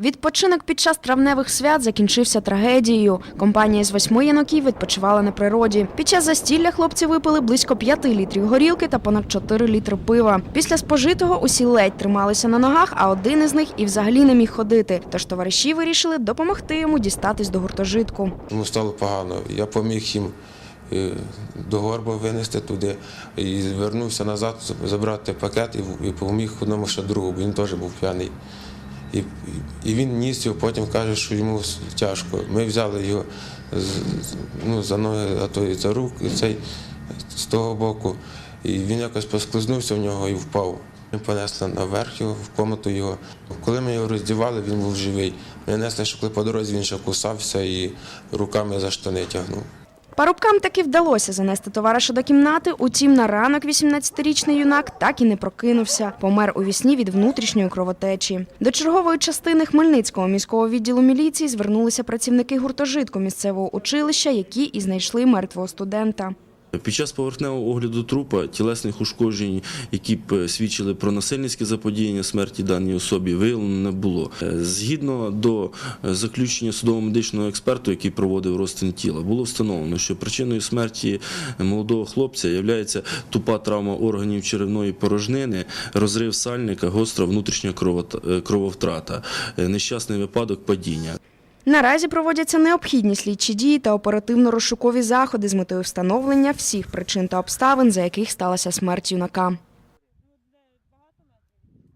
Відпочинок під час травневих свят закінчився трагедією. Компанія з восьми яноків відпочивала на природі. Під час застілля хлопці випили близько п'яти літрів горілки та понад 4 літри пива. Після спожитого усі ледь трималися на ногах, а один із них і взагалі не міг ходити. Тож товариші вирішили допомогти йому дістатись до гуртожитку. Йому стало погано. Я поміг їм е, до горба винести туди і вернувся назад, забрати пакет і допоміг одному ще другу, бо він теж був п'яний. І, і- він ніс його, потім каже, що йому тяжко. Ми взяли його ну, за ноги, а то і за рук, цей з того боку. І він якось поскользнувся в нього і впав. Ми понесли наверх його, в комнату його. Коли ми його роздівали, він був живий. Ми несли, що коли по дорозі він ще кусався і руками за штани тягнув. Парубкам таки вдалося занести товариша до кімнати. Утім, на ранок 18-річний юнак так і не прокинувся. Помер у вісні від внутрішньої кровотечі. До чергової частини Хмельницького міського відділу міліції звернулися працівники гуртожитку місцевого училища, які і знайшли мертвого студента. Під час поверхневого огляду трупа тілесних ушкоджень, які б е, свідчили про насильницьке заподіяння смерті даній особі, виявлено не було. Е, Згідно до е, заключення судово-медичного експерту, який проводив розтин тіла, було встановлено, що причиною смерті молодого хлопця є тупа травма органів черевної порожнини, розрив сальника, гостра внутрішня крововтрата, нещасний випадок падіння. Наразі проводяться необхідні слідчі дії та оперативно-розшукові заходи з метою встановлення всіх причин та обставин, за яких сталася смерть юнака.